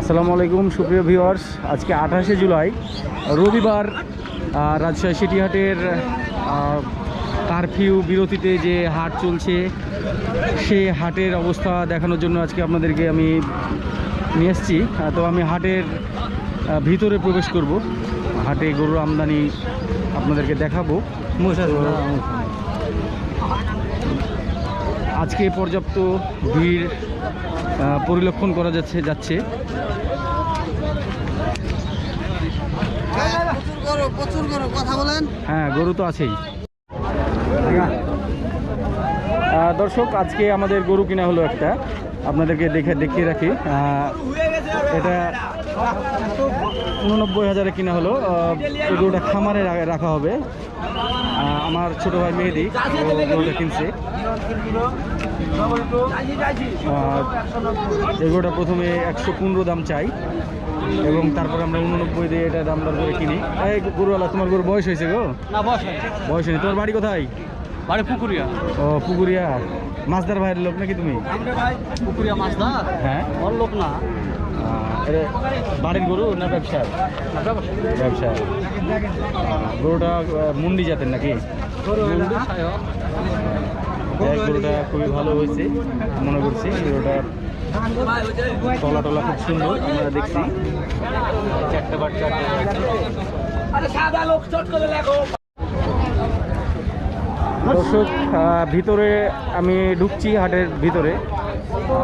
আসসালামু আলাইকুম সুপ্রিয় ভিওয়ার্স আজকে আঠাশে জুলাই রবিবার রাজশাহী সিটিহাটের কারফিউ বিরতিতে যে হাট চলছে সেই হাটের অবস্থা দেখানোর জন্য আজকে আপনাদেরকে আমি নিয়ে এসেছি। তো আমি হাটের ভিতরে প্রবেশ করব। হাটে গরুর আমদানি আপনাদেরকে দেখাবো। আজকে পর্যাপ্ত ভিড় পরিলক্ষণ করা যাচ্ছে যাচ্ছে। হ্যাঁ গরু তো আছেই। দর্শক, আজকে আমাদের গরু কিনা হলো একটা। আপনাদেরকে দেখে, দেখিয়ে রাখি। এটা উননব্বই হাজারে কিনা হলো। গরুটা খামারে রাখা হবে। আমার ছোট ভাই মেহেদি গরুটা কিনছে। গরুটা প্রথমে একশো পনেরো দাম চাই এবং তারপর আমরা উননব্বই দিয়ে এটা দাম দর করে কিনি। এই গরুওয়ালা তোমার গরু বয়স হয়েছে গো? না বস বয়স হয়নি। তোমার বাড়ি কোথায়? বাড়ি পুকুরিয়া। ও পুকুরিয়া। মাছদার ভাইয়ের লোক নাকি তুমি? ভাই পুকুরিয়া মাছ না হ্যাঁ। ওর লোক না। বাড়ির গরু না ব্যবসার? ব্যবসা গরুটা মুন্ডি জাতের নাকি? দেখ, গরুটা খুবই ভালো হয়েছে মনে করছি। গরুটা তলা টলা খুব সুন্দর আমরা দেখছি। চারটে বার চারটে দর্শক ভিতরে আমি ঢুকছি হাটের ভিতরে।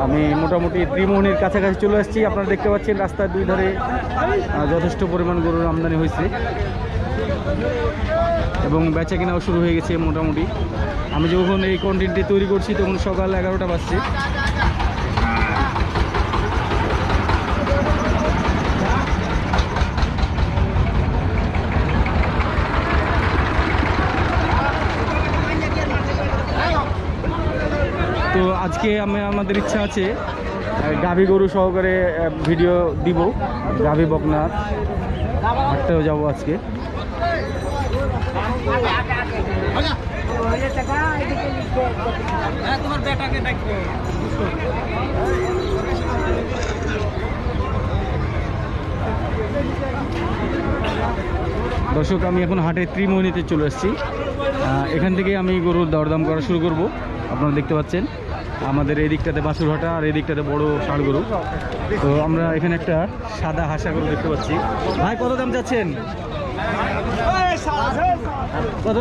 আমি মোটামুটি ত্রিমোহনীর কাছাকাছি চলে আসছি। আপনারা দেখতে পাচ্ছেন রাস্তার দুই ধারে যথেষ্ট পরিমাণ গরুর আমদানি হয়েছে। এবং বেচা কেনাও শুরু হয়ে গেছে মোটামুটি। আমি যখন এই কন্টেন্টটি তৈরি করছি, তখন সকাল এগারোটা বাজছে। তো আজকে আমি আমাদের ইচ্ছা আছে গাভী গরু সহকারে ভিডিও দিব। গাভী বকনার হাঁটতেও যাব আজকে। হ্যাঁ তোমার বেটাকে ডাকবো। দর্শক আমি এখন হাটে ত্রিমোহিনীতে চলে এসেছি। এখান থেকে আমি গরুর দরদাম করা শুরু করব। আপনারা দেখতে পাচ্ছেন আমাদের এই দিকটাতে বাছুরহাটা আর এই দিকটাতে বড় ষাড় গরু। তো আমরা এখানে একটা সাদা হাসা গরু দেখতে পাচ্ছি। ভাই কত দাম চাচ্ছেন? কত?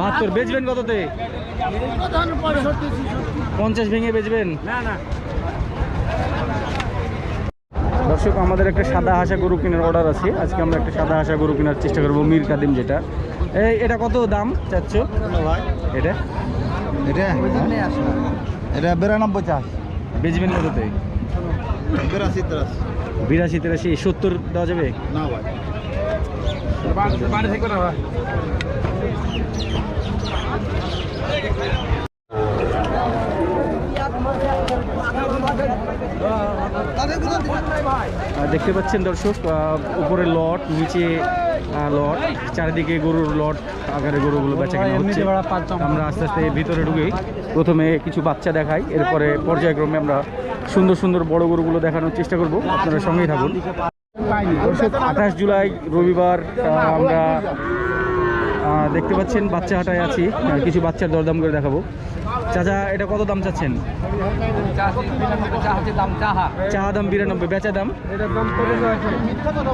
বাহাত্তর। বেচবেন কততে? পঞ্চাশ ভেঙে বেচবেন? না না দর্শক আমাদের একটা সাদা হাসা গরু কেনার অর্ডার আছে। আজকে আমরা একটা সাদা হাসা গরু কেনার চেষ্টা করব মীর কাদিম যেটা। এই এটা কত দাম চাচ্ছ? এটা? এটা? এটা বিরানব্বই চাষ। বেচবেন কততে? বিরাশি তিরাশি। বিরাশি তিরাশি সত্তর দেওয়া যাবে? না ভাই বাড়ি থেকে না ভাই আহ, দেখতে পাচ্ছেন দর্শক উপরে লট নিচে লট চারিদিকে গরুর লট আকারে গরুগুলো বেচা কেনা হচ্ছে। আমরা আস্তে আস্তে ভিতরে ঢুকে। প্রথমে কিছু বাচ্চা দেখাই এরপরে পর্যায়ক্রমে আমরা সুন্দর সুন্দর বড় গরুগুলো দেখানোর চেষ্টা করব। আপনারা সঙ্গেই থাকুন। দর্শক আঠাশ জুলাই রবিবার আমরা দেখতে পাচ্ছেন বাচ্চা হাটায় আছি। কিছু বাচ্চার দরদাম করে দেখাবো। চাচা এটা কত দাম চাচ্ছেন? চাহা চা দাম বিরানব্বই বেচা দাম?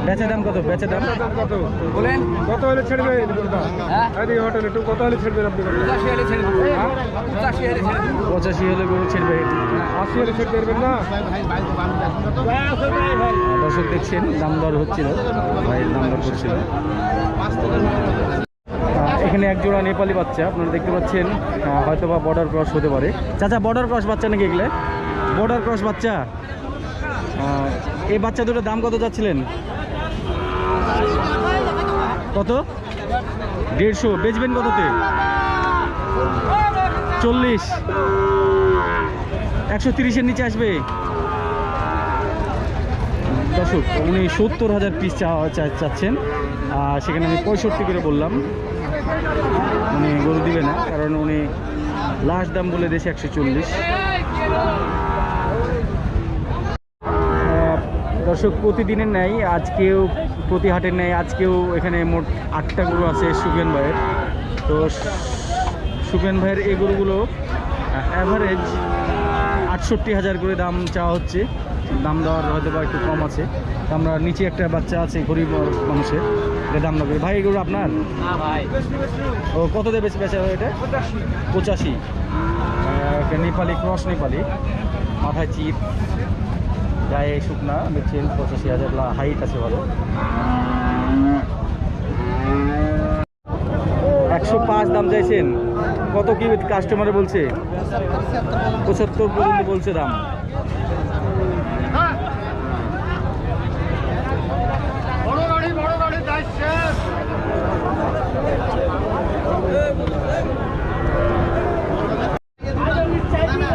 বেচা দাম কত বেচা দাম? কত বলেন। কত হলে ছেড়বে হ্যাঁ? একটু কত হলে ছেড়বেন আপনি পঁচাশি হলে ছেড়ে পঁচাশি হলে ছেড়ে গরু ছেড়বে। আশি হলে ছেড়ে দেবেন না? দর্শক দেখছেন দাম দর হচ্ছিল। ভাই দাম দর করছিল। এখানে একজোড়া নেপালি বাচ্চা, আপনারা দেখতে পাচ্ছেন হয়তো বা বর্ডার ক্রস হতে পারে। চাচা বর্ডার ক্রস বাচ্চা নাকি এগুলো? বর্ডার ক্রস বাচ্চা? এই বাচ্চা দুটোর দাম কত যাচ্ছিলেন কত? দেড়শো। বেচবেন কততে? চল্লিশ। একশো তিরিশের নিচে আসবে? দর্শক, উনি সত্তর হাজার পিস চাচ্ছেন। সেখানে আমি পঁয়ষট্টি করে বললাম। উনি গরু দিবে না, কারণ উনি লাস্ট দাম বলে দিয়েছে একশো চল্লিশ। দর্শক, প্রতিদিনের ন্যায়, আজকেও প্রতি হাটের ন্যায়, আজকেও এখানে মোট আটটা গরু আছে সুকেন ভাইয়ের। তো সুকেন ভাইয়ের এই গরুগুলো অ্যাভারেজ আটষট্টি হাজার করে দাম চাওয়া হচ্ছে। দাম দেওয়ার হয়তো বা একটু কম আছে। তো আমরা নিচে একটা বাচ্চা আছে গরিব মানুষের এটা দাম লাগবে ভাই এগুলো আপনার? ও কত দেবে বেচা হয় এটা? পঁচাশি। নেপালি ক্রস নেপালি। মাথায় চিপ। গায়ে শুকনা দেখছেন? পঁচাশি হাজার হাইট আছে ভালো। একশো পাঁচ দাম চাইছেন। কত কি কাস্টমারে বলছে? পঁচাত্তর পর্যন্ত বলছে দাম বড় গাড়ি বড় গাড়ি যাচ্ছে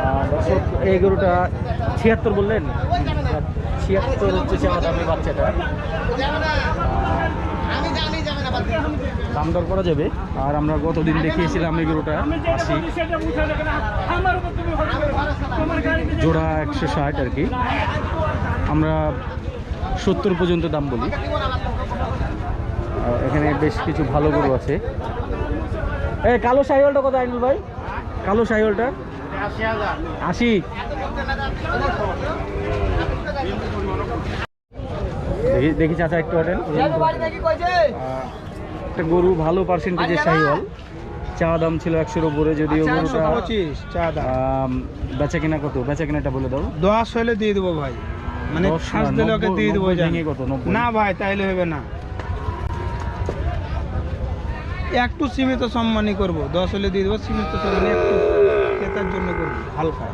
আহ, দর্শক এই গরুটা ছিয়াত্তর বললেন? ছিয়াত্তর হচ্ছে চাওয়া দামের বাচ্চাটা। দাম দর করা যাবে। আর আমরা গতদিন দেখিয়েছিলাম এই গরুটা। আশি জোড়া একশো ষাট আর কি। আমরা সত্তর পর্যন্ত দাম বলি। এখানে বেশ কিছু ভালো গরু আছে। এই কালো সাইওয়ালটা কত, আইনুল ভাই? কালো সাইওয়ালটা? আশি। দেখি দেখি চাচা একটু আটেন। একটা গরু ভালো পার্সেন্টেজের সাইওয়াল চা দাম ছিল একশোর উপরে যদিও চা দাম। আম, বেচা কিনা কত? বেচা কিনাটা বলে দাও। দশ হলে দিয়ে দেবো ভাই। মানে শ্বাস দিলে ওকে দিয়ে দেবো কত? না ভাই তাইলে হবে না। একটু সীমিত সম্মানই করব। দশ হলে দিয়ে দেবো সীমিত সম্মান একটু ক্রেতার জন্য করব হালকা।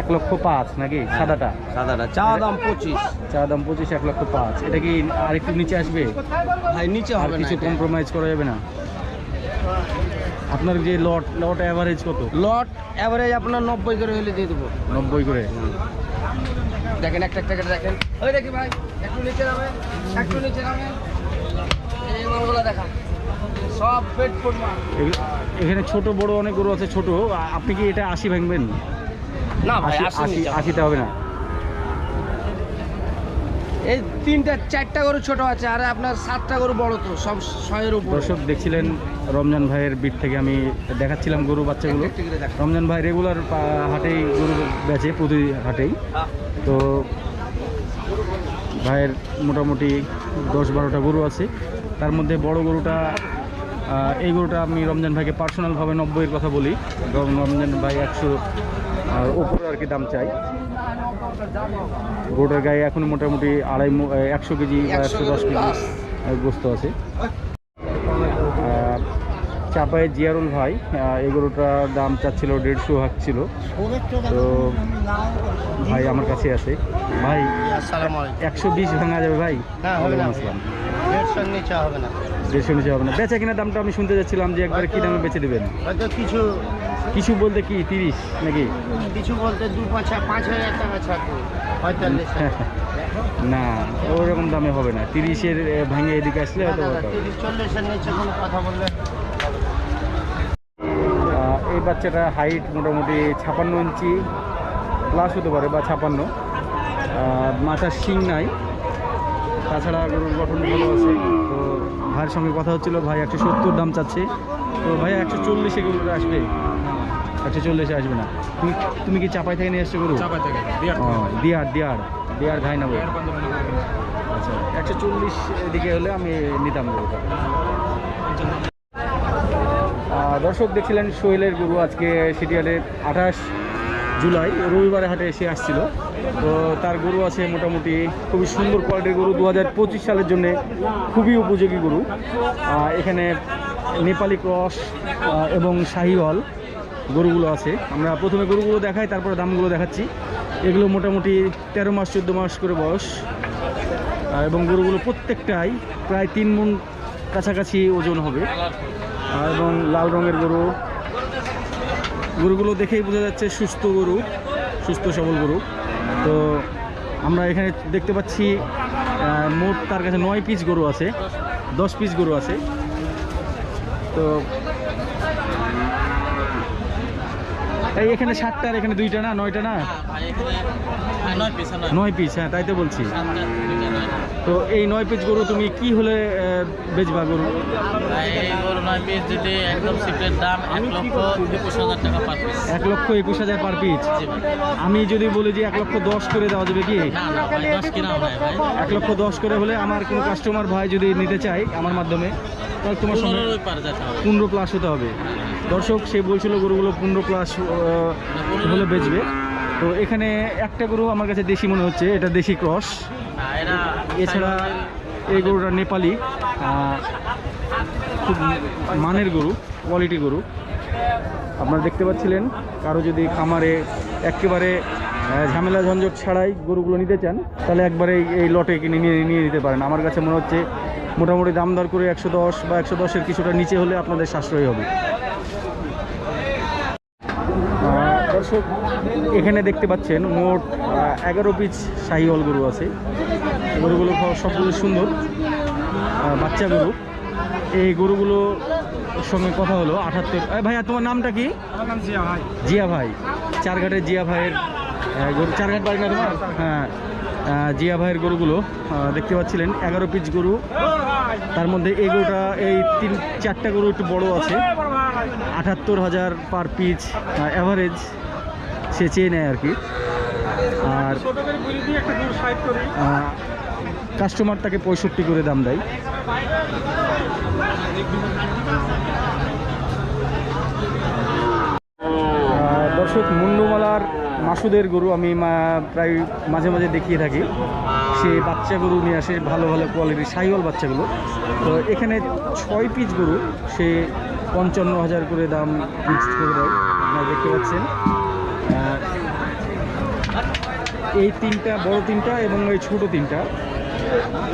এক লক্ষ পাঁচ নাকি? সাদাটা? সাদাটা। চা দাম পঁচিশ। চা দাম পঁচিশ এক লক্ষ পাঁচ। এটা কি আর একটু নিচে আসবে? ভাই নিচে আর কিছু কম্প্রোমাইজ করা যাবে না? আপনার যে লট লট অ্যাভারেজ কত? লট অ্যাভারেজ আপনার নব্বই করে হলে দিয়ে দেবো। নব্বই করে? দেখেন একটা একটা দেখেন। ওই দেখি ভাই একটু নিচে নামেন একটু নিচে নামেন এই মালগুলো দেখা। সব পেট ফুট এখানে ছোট বড় অনেক গরু আছে ছোট। আপনি কি এটা আশি ভাঙবেন? না ভাই আশিতে হবে না। এই তিনটা চারটা গরু ছোট আছে আর আপনার সাতটা গরু বড় তো সব ছয়ের উপর। দর্শক দেখছিলেন রমজান ভাইয়ের বিট থেকে আমি দেখাচ্ছিলাম গরু বাচ্চাগুলো। রমজান ভাই রেগুলার হাটেই গরু বেচে প্রতি হাটেই। তো ভাইয়ের মোটামুটি দশ বারোটা গরু আছে। তার মধ্যে বড় গরুটা এই গরুটা আমি রমজান ভাইকে পার্সোনালভাবে নব্বইয়ের কথা বলি। রমজান ভাই একশো উপরে আর কি দাম চাই। গরুটার গায়ে এখন মোটামুটি আড়াই একশো কেজি বা একশো দশ কেজি গোস্ত আছে। আহ, চাপায়ের জিয়ারুল ভাই গরুটার দাম চাচ্ছিল দেড়শো হাক ছিল। তো ভাই আমার কাছে আছে। ভাই একশো বিশ ভাঙা যাবে ভাই? না দেড়শো নিচে হবে না। বেচা কিনা দামটা আমি শুনতে যাচ্ছিলাম যে একবার কি দামে বেচে দেবেন? কিছু কিছু বলতে কি তিরিশ নাকি? কিছু বলতে দু পাঁচ পাঁচ হাজার টাকা ছাড়বো পঁয়তাল্লিশ না ওরকম দামে হবে না। তিরিশের ভাঙে এদিকে আসলে হয়তো তিরিশ চল্লিশের নিচে কোনো কথা বললে এই বাচ্চাটা হাইট মোটামুটি ছাপান্ন ইঞ্চি প্লাস হতে পারে বা ছাপান্ন। মাথার শিং নাই। তাছাড়া গরুর গঠন ভালো আছে। তো ভাইয়ের সঙ্গে কথা হচ্ছিল ভাই একশো সত্তর দাম চাচ্ছে। তো ভাই একশো চল্লিশে গরুটা আসবে। একশো চল্লিশে আসবে না। তুমি তুমি কি চাপাই থেকে নিয়ে এসছো গরু? দিয়ার দিয়ার দিয়ার। ঘাই নেব আচ্ছা একশো চল্লিশ এদিকে হলে আমি নিতাম গরুটা। দর্শক দেখছিলেন সোহেলের গরু আজকে সিটিয়ালের আঠাশ জুলাই রবিবারে হাটে এসে আসছিল। তো তার গরু আছে মোটামুটি খুবই সুন্দর কোয়ালিটির গরু দু হাজার পঁচিশ সালের জন্য খুবই উপযোগী গরু। এখানে নেপালি ক্রস এবং শাহিওয়াল। গরুগুলো আছে। আমরা প্রথমে গরুগুলো দেখাই, তারপরে দামগুলো দেখাচ্ছি। এগুলো মোটামুটি তেরো মাস, চোদ্দ মাস করে বয়স। এবং গরুগুলো প্রত্যেকটাই প্রায় তিন মন কাছাকাছি ওজন হবে। এবং লাল রঙের গরু। গরুগুলো দেখেই বোঝা যাচ্ছে সুস্থ গরু, সুস্থ সবল গরু। তো আমরা এখানে দেখতে পাচ্ছি মোট তার কাছে নয় পিস গরু আছে, দশ পিস গরু আছে। তো এই এখানে সাতটা আর এখানে দুইটা না? নয়টা না? নয় পিস হ্যাঁ তাই তো বলছি। তো এই নয় পিস গরু তুমি কি হলে বেচবা গরু? এক লক্ষ একুশ হাজার পার পিস আমি যদি বলি যে এক লক্ষ দশ করে দেওয়া যাবে কি? এক লক্ষ দশ করে হলে আমার কোনো কাস্টমার ভাই যদি নিতে চাই আমার মাধ্যমে তাহলে তোমার সঙ্গে পনেরো প্লাস হতে হবে। দর্শক, সে বলছিল গরুগুলো পনেরো প্লাস হলে বেচবে। তো এখানে একটা গরু আমার কাছে দেশি মনে হচ্ছে, এটা দেশি ক্রস। এছাড়া এই গরুটা নেপালি খুব মানের গরু কোয়ালিটি গরু। আপনারা দেখতে পাচ্ছিলেন, কারও যদি খামারে একেবারে ঝামেলা ঝঞ্ঝট ছাড়াই গরুগুলো নিতে চান, তাহলে একবারে এই- এই লটে কিনে নিয়ে নিয়ে নিতে পারেন। আমার কাছে মনে হচ্ছে, মোটামুটি দাম দর করে একশো দশ বা একশো দশের কিছুটা নিচে হলে আপনাদের সাশ্রয় হবে। দর্শক এখানে দেখতে পাচ্ছেন মোট এগারো পিস শাহিওয়াল গরু আছে। গরুগুলো সবগুলো সুন্দর বাচ্চা গরু। এই গরুগুলো সঙ্গে কথা হলো আঠাত্তর ভাইয়া তোমার নামটা কি? জিয়া ভাই। জিয়া ভাই। চারঘাটের জিয়া ভাইয়ের গরু চারঘাট বাড়ি না তোমার? হ্যাঁ জিয়া ভাইয়ের গরুগুলো দেখতে পাচ্ছিলেন এগারো পিস গরু। তার মধ্যে এই গরুটা এই তিন চারটা গরু একটু বড় আছে। আটাত্তর হাজার পার পিচ অ্যাভারেজ সে চেয়ে নেয় আর কি। আর কাস্টমার তাকে পঁয়ষট্টি করে দাম দেয়। দর্শক মুন্ডুমালার মাসুদের গরু আমি প্রায় মাঝে মাঝে দেখিয়ে থাকি। সে বাচ্চা গরু নিয়ে আসে ভালো ভালো কোয়ালিটির সাইওয়াল বাচ্চাগুলো। তো এখানে ছয় পিস গরু সে পঞ্চান্ন হাজার করে দাম ফিক্সড করে দেয়। আপনারা দেখতে পাচ্ছেন। এই তিনটা, বড় তিনটা এবং এই ছোট তিনটা,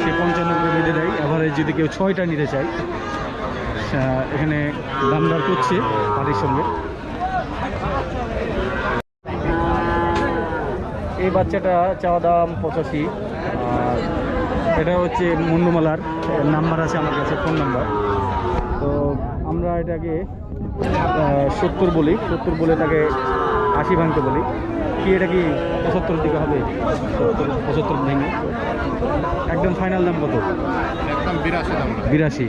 সে পঞ্চান্ন বেঁধে দেয়। এভারেজ যদি কেউ ছয়টা নিতে চায় এখানে দামদার করছে পাটির সঙ্গে। এই বাচ্চাটা চাওয়া দাম পঁচাশি। আর এটা হচ্ছে মুন্ডুমালার নাম্বার আছে আমার কাছে, ফোন নাম্বার। তো আমরা এটাকে সত্তর বলি। সত্তর বলে তাকে আশি ভাঙতে বলি। কি এটা কি পঁচাত্তর দিকে হবে? পঁচাত্তর ভেঙে। একদম ফাইনাল দাম কত? একদম বিরাশি দাম। বিরাশি।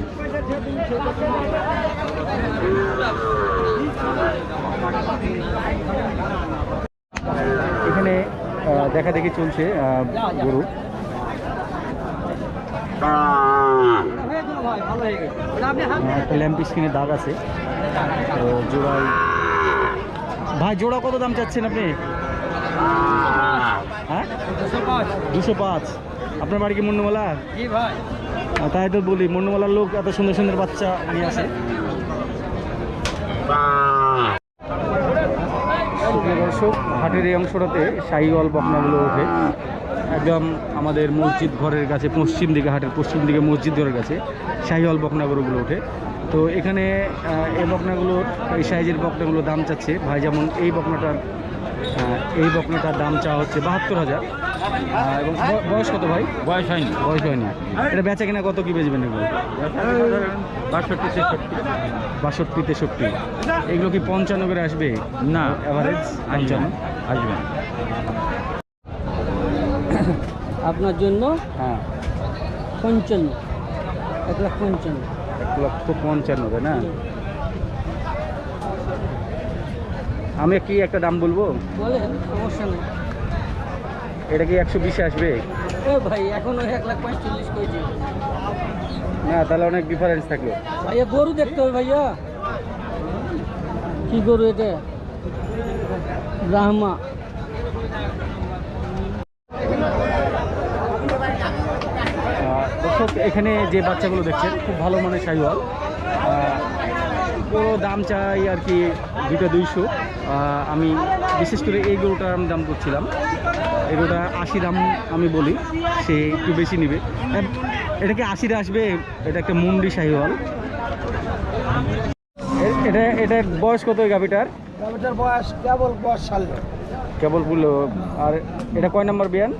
এখানে দেখা দেখি চলছে আহ, গরু। ল্যাম্প স্ক্রিনে দাগ আছে। তো জোড়াই ভাই জোড়া কত দাম চাচ্ছেন আপনি? হ্যাঁ? দুশো পাঁচ। আপনার বাড়ি কি মুন্ডমালা তাই তো বলি মুন্ডমালার লোক এত সুন্দর সুন্দর বাচ্চা নিয়ে আসে। দর্শক হাটের এই অংশটাতে শাহিওয়াল বকনাগুলো ওঠে। একদম আমাদের মসজিদ ঘরের কাছে পশ্চিম দিকে হাটের পশ্চিম দিকে মসজিদ ঘরের কাছে শাহিওয়াল বকনাগরুগুলো ওঠে। তো এখানে এই বকনাগুলোর এই সাইজের বকনাগুলোর দাম চাচ্ছে। ভাই যেমন এই বকনাটার এই বকনাটার দাম চাওয়া হচ্ছে বাহাত্তর হাজার। এবং বয়স কত ভাই? বয়স হয়নি। বয়স হয়নি। এটা বেচা কিনা কত কি বেচবেন এগুলো? বাষট্টি ছেষট্টি বাষট্টি তেষট্টি। এগুলো কি পঞ্চান্ন করে আসবে? না। অ্যাভারেজ পঞ্চান্ন? আসবে আপনার জন্য হ্যাঁ। পঞ্চান্ন। এক লাখ পঞ্চান্ন। এক লক্ষ পঞ্চান্ন তাই না? আমি কি একটা দাম বলব? বলেন সমস্যা নেই। এটা কি একশো বিশে আসবে? ও ভাই এখন ওই এক লাখ পঁয়তাল্লিশ করেছি না তাহলে অনেক ডিফারেন্স থাকল। ভাইয়া গরু দেখতে হবে ভাইয়া। কি গরু এটা? ব্রাহ্মা। দর্শক এখানে যে বাচ্চাগুলো দেখছেন খুব ভালো মানে শাহিওয়াল পুরো দাম চাই আর কি দুটো দুইশো। আমি বিশেষ করে এই গরুটার আমি দাম করছিলাম। এই গরুটা আশি দাম আমি বলি সে একটু বেশি নেবে। এটা কি আশিতে আসবে? এটা একটা মুন্ডি শাহিওয়াল এ- এটা এটা বয়স কত ওই গাভিটার? এটার বয়স কেবল বয়স সাল। কেবল আর এটা কয় নম্বর বিয়ান?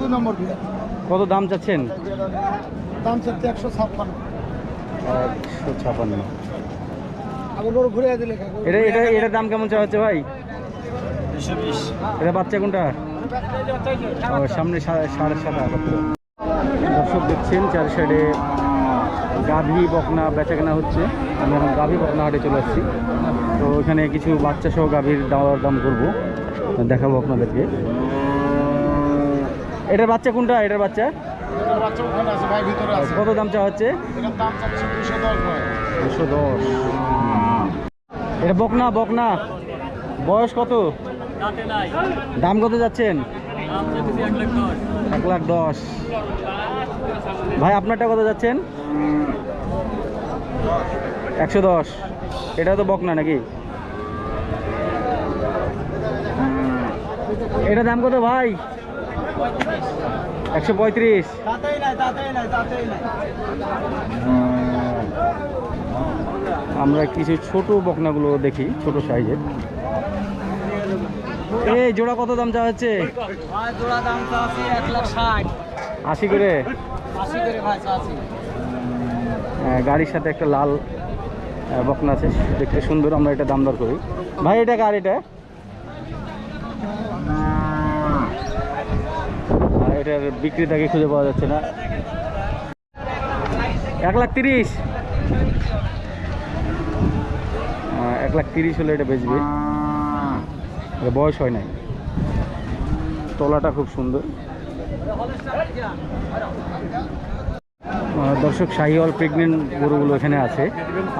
দু নম্বর বিয়ে কত দাম চাচ্ছেন? দাম চাচ্ছে একশো ছাপ্পান্ন। একশো ছাপান্ন আবার গরু ঘুরে দিলে এটা এটা এটার দাম কেমন চাওয়া হচ্ছে ভাই? এটা বাচ্চা কোনটা? ও, সামনে সা- সাড়ে সাদা দর্শক দেখছেন চার সাইডে গাভী বকনা বেচা কেনা হচ্ছে। আমি এখন গাভী বকনা হাটে চলে আসছি। তো এখানে কিছু বাচ্চা সহ গাভীর দাওয়ার দাম করব। দেখাবো আপনাদেরকে। এটার বাচ্চা কোনটা? এটার বাচ্চা? কত দাম চাওয়া হচ্ছে? দুশো দশ এটা বকনা বকনা। বয়স কত? দাম কত যাচ্ছেন? এক লাখ দশ। ভাই আপনারটা কত যাচ্ছেন? একশো দশ। এটা তো বকনা নাকি? এটা দাম কত ভাই? একশো পঁয়ত্রিশ। আমরা কিছু ছোট বকনাগুলো দেখি ছোট সাইজের। এই জোড়া কত দাম চাওয়া হচ্ছে? আশি করে? আহ, গাড়ির সাথে একটা লাল বকনা আছে দেখতে সুন্দর আমরা এটা দাম দর করি। ভাই এটা কার এটা? এটার বিক্রেতাকে খুঁজে পাওয়া যাচ্ছে না। এক লাখ তিরিশ। এক লাখ তিরিশ হলে এটা বেচবে। বয়স হয় নাই। তলাটা খুব সুন্দর। দর্শক, শাহিওয়াল প্রেগনেন্ট গরুগুলো এখানে আছে।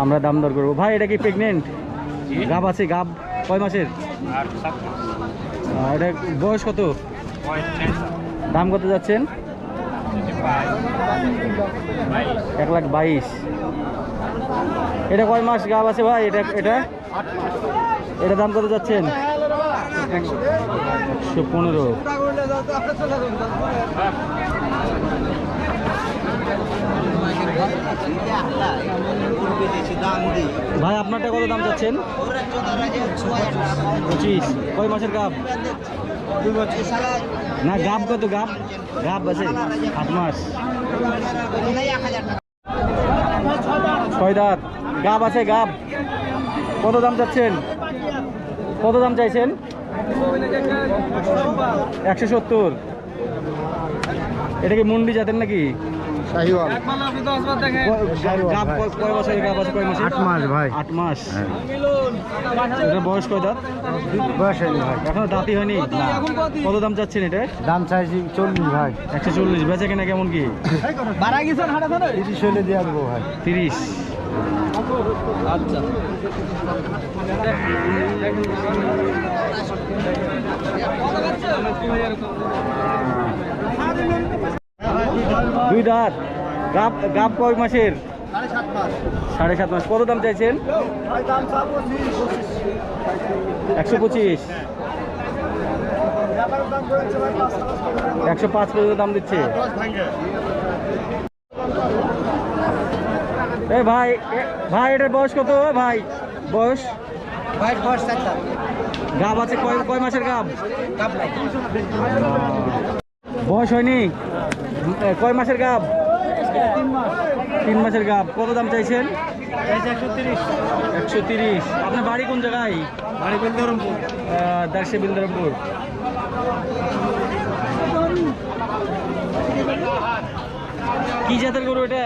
আমরা দাম দর করব। ভাই, এটা কি প্রেগনেন্ট গাব আছে, গাব। কয় মাসের? এটা বয়স কত? দাম কত যাচ্ছেন? এক লাখ বাইশ। এটা কয় মাস গাব আছে ভাই? এটা এটা? এটা দাম কত যাচ্ছেন? একশো পনেরো। ভাই, আপনারটা কত দাম যাচ্ছেন? পঁচিশ। কয় মাসের গাব? না গাপ কত গাপ গাব আছে। আট মাস। ছয় গাব আছে গাপ কত দাম চাচ্ছেন? কত দাম চাইছেন? একশো সত্তর। এটা কি মুন্ডি যাতেন নাকি? শাহিওয়াল। আট মাস ভাই। আট মাস। এটা বয়স কয় দাঁত? বয়স হয়নি ভাই। এখনও দাঁতই হয়নি? কত দাম চাচ্ছেন এটা? দাম চাইছি চল্লিশ ভাই। একশো চল্লিশ। বেচা কেনা কেমন কি? তিরিশ হলে দিয়ে দেবো ভাই। তিরিশ। দুই দাঁত। গাব গাব কয় মাসের? সাড়ে সাত মাস। কত দাম চাইছেন? একশো পঁচিশ। একশো পাঁচ পর্যন্ত দাম দিচ্ছে। এ ভাই ভাই এটার বয়স কত ভাই? বয়স? ভাই বয়স গাব আছে কয় কয় মাসের গাব বয়স হয়নি? কয় মাসের গাব? তিন মাসের গাব। কত দাম চাইছেন? একশো তিরিশ। আপনার বাড়ি কোন জায়গায়? বাড়ি বিন্দরমপুর দার্সে বিন্দরমপুর কি জাতের গরু এটা?